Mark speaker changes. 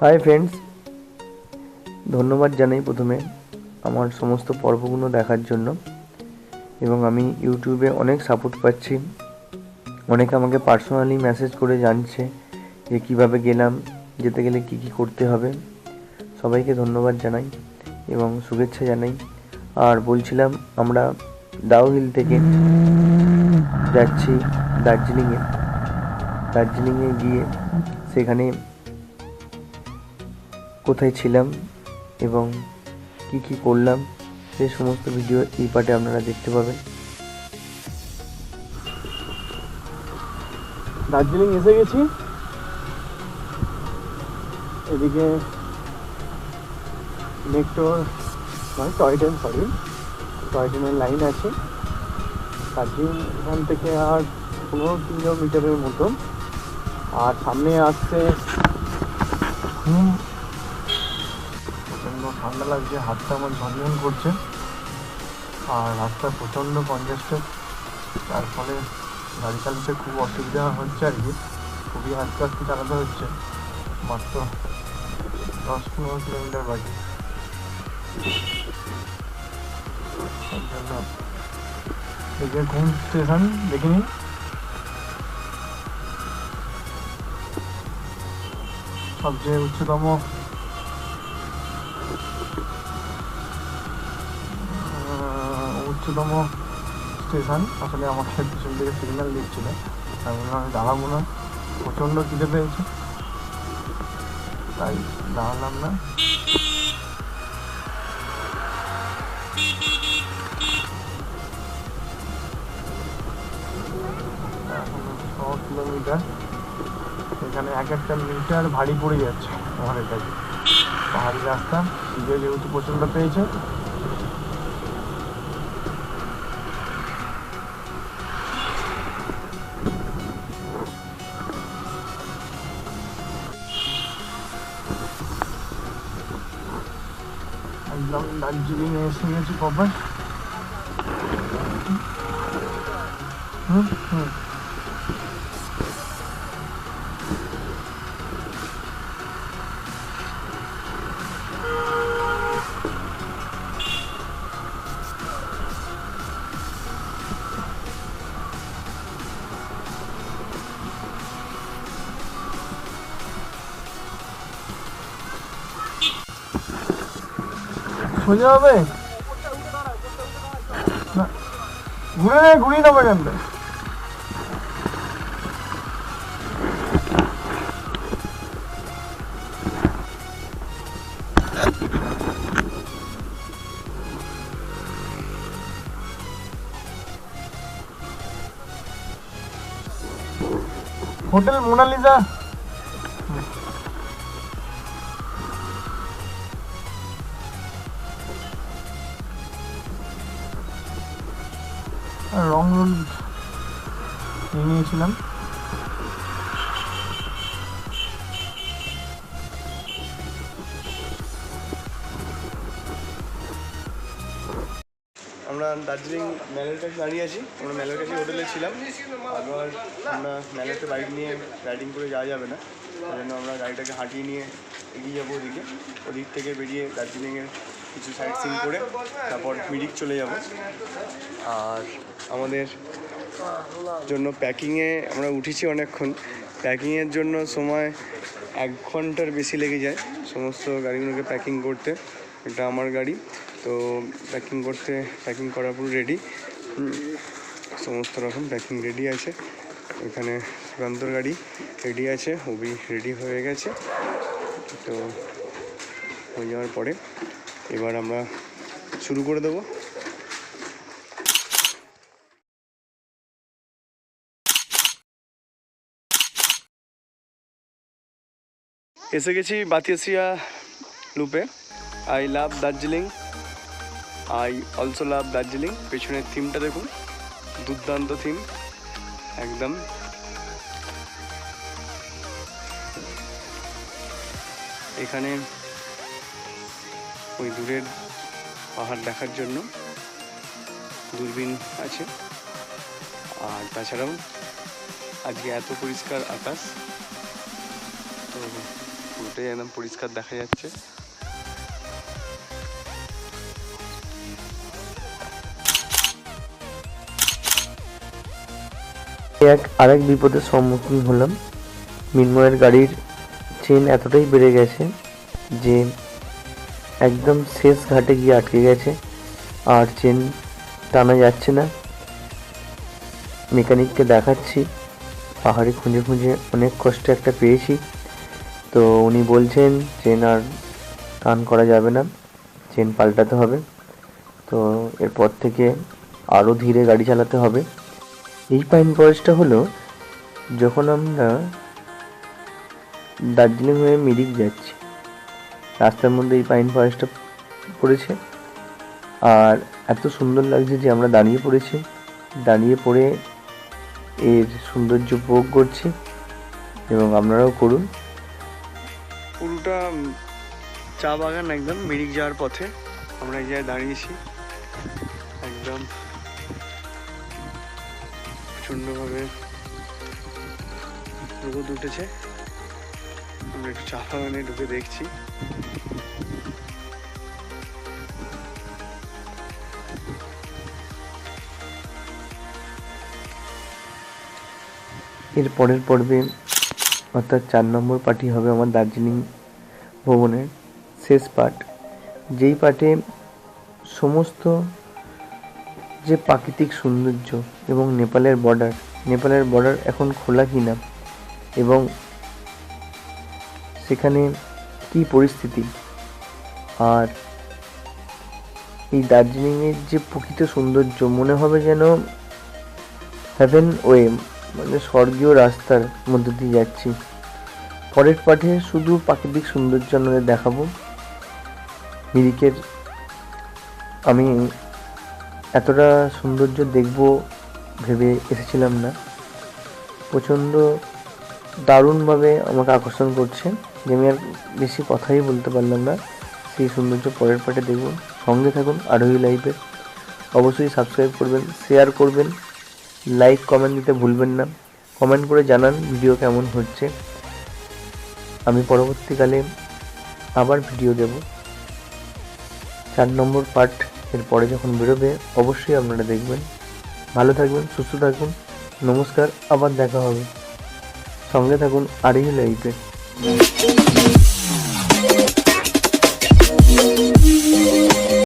Speaker 1: Hi friends ধন্যবাদ জানাই প্রথমে আমার সমস্ত পর্বগুলো দেখার জন্য। এবং আমি ইউটিউবে অনেক সাপোর্ট পাচ্ছি। অনেকে আমাকে পার্সোনালি মেসেজ করে জানছে যে কীভাবে গেলাম, যেতে গেলে কি কি করতে হবে। সবাইকে ধন্যবাদ জানাই এবং শুভেচ্ছা জানাই। আর বলছিলাম, আমরা ডাউ হিল থেকে যাচ্ছি দার্জিলিংয়ে। দার্জিলিংয়ে গিয়ে সেখানে কোথায় ছিলাম এবং কি কি করলাম, সে সমস্ত ভিডিও এই পার্টে আপনারা দেখতে পাবেন।
Speaker 2: দার্জিলিং এসে গেছি। এদিকে মেট্রো নয় টয় ট্রেন সরি টয় ট্রেনের লাইন আছে। দার্জিলিং এখান থেকে আর পনেরো কিলোমিটারের মতো। আর সামনে আসছে হুম প্রচণ্ড ঠান্ডা লাগছে, হাতটা আমার ঝনঝন করছে। আর রাস্তা প্রচণ্ড কনজেস্টেড তার ফলে গাড়ি চালাতে খুব অসুবিধা হচ্ছে আর কি। খুবই আস্তে আস্তে চালাতে হচ্ছে। মাত্র দশ পনেরো কিলোমিটার বাকি। কোন স্টেশন দেখে নিন সবচেয়ে উচ্চতম আহ, স্টেশন। আসলে আমাকে পিছন থেকে সিগন্যাল দিচ্ছিল। আমি দাঁড়াবো না। প্রচণ্ড খিদে পেয়েছে। তাই দাঁড়ালাম না। কিলোমিটার। এখানে এক একটা মিটার ভারী পড়ে যাচ্ছে। আমার কাছে পাহাড়ি রাস্তা। খিদে যেহেতু প্রচণ্ড পেয়েছে। একদম দার্জিলিং এসে গেছি কবে হুম হুম সোজা হবে ঘুরে নে ঘুরিয়ে নেব এখান হোটেল মোনালিসা রং রোল নিয়ে নিয়েছিলাম।
Speaker 1: আমরা দার্জিলিং ম্যালের কাছে দাঁড়িয়ে আছি। আমরা ম্যালের কাছে হোটেলে ছিলাম। আবার আমরা ম্যালেতে বাইক নিয়ে রাইডিং করে যাওয়া যাবে না। সেই জন্য আমরা গাড়িটাকে হাঁটিয়ে নিয়ে এগিয়ে যাব ওদিকে। ওদিক থেকে বেরিয়ে দার্জিলিংয়ের কিছু সাইট সিন করে তারপর মিরিক চলে যাব। আর আমাদের জন্য প্যাকিংয়ে আমরা উঠেছি অনেকক্ষণ। প্যাকিংয়ের জন্য সময় এক ঘণ্টার বেশি লেগে যায় সমস্ত গাড়িগুলোকে প্যাকিং করতে। এটা আমার গাড়ি, তো প্যাকিং করতে প্যাকিং করার পুরো রেডি সমস্ত রকম প্যাকিং রেডি আছে। এখানে সুকান্তর গাড়ি রেডি আছে হবি রেডি হয়ে গেছে। তো হয়ে যাওয়ার পরে এবার আমরা শুরু করে দেবো। এসে গেছি বাতিয়াসিয়া লুপে। I love Darjeeling I also love Darjeeling পেছনের থিমটা দেখুন। দুর্দান্ত থিম একদম। এখানে ওই দূরের পাহাড় দেখার জন্য দূরবীন আছে। আর তাছাড়াও আজকে এত পরিষ্কার আকাশ, তো পুরোটাই একদম পরিষ্কার দেখা যাচ্ছে।
Speaker 3: এক আরেক বিপদের সম্মুখীন হলাম। মিনময়ের গাড়ির চেন এতটাই বেড়ে গেছে যে একদম শেষ ঘাটে গিয়ে আটকে গেছে। আর চেন টানা যাচ্ছে না। মেকানিককে দেখাচ্ছি। পাহাড়ে খুঁজে খুঁজে অনেক কষ্টে একটা পেয়েছি। তো উনি বলছেন, চেন আর টান করা যাবে না। চেন পাল্টাতে হবে। তো এরপর থেকে আরও ধীরে গাড়ি চালাতে হবে। এই পাইন ফরেস্টটা হলো, যখন আমরা দার্জিলিং হয়ে মিরিক যাচ্ছি রাস্তার মধ্যে এই পাইন ফরেস্টটা পড়েছে। আর এত সুন্দর লাগছে যে আমরা দাঁড়িয়ে পড়েছি। দাঁড়িয়ে পড়ে এর সৌন্দর্য উপভোগ করছি এবং আপনারাও করুন।
Speaker 1: পুরোটা চা বাগান একদম মিরিক যাওয়ার পথে আমরা এই জায়গায় দাঁড়িয়েছি। একদম প্রচণ্ডভাবে রোদ উঠেছে। আমরা একটু চা বাগানে ঢুকে দেখছি।
Speaker 3: এর পরের পর্বে অর্থাৎ চার নম্বর পার্টি হবে আমার দার্জিলিং ভ্রমণের শেষ পার্ট যেই পার্টে সমস্ত যে প্রাকৃতিক সৌন্দর্য এবং নেপালের বর্ডার নেপালের বর্ডার এখন খোলা কিনা এবং সেখানে কী পরিস্থিতি? আর এই দার্জিলিংয়ের যে প্রকৃত সৌন্দর্য, মনে হবে যেন হ্যাভেন ওয়ে মানে স্বর্গীয় রাস্তার মধ্যে দিয়ে যাচ্ছি। পরের পাঠে শুধু প্রাকৃতিক সৌন্দর্য আমাদের দেখাবো। মিরিকের আমি এতটা সৌন্দর্য দেখব, ভেবে এসেছিলাম না। প্রচণ্ড দারুণভাবে আমাকে আকর্ষণ করছে। যে আমি আর বেশি কথাই বলতে পারলাম না, সেই সৌন্দর্য পরের পাটে দেখুন, সঙ্গে থাকুন আরোহী লাইফের অবশ্যই সাবস্ক্রাইব করবেন শেয়ার করবেন লাইক কমেন্ট দিতে ভুলবেন না। কমেন্ট করে জানান ভিডিও কেমন হচ্ছে। আমি পরবর্তীকালে আবার ভিডিও দেব। চার নম্বর পার্ট এর পরে যখন বেরোবে, অবশ্যই আপনারা দেখবেন। ভালো থাকবেন, সুস্থ থাকুন। নমস্কার, আবার দেখা হবে। সঙ্গে থাকুন আরই লাইফে Thank you.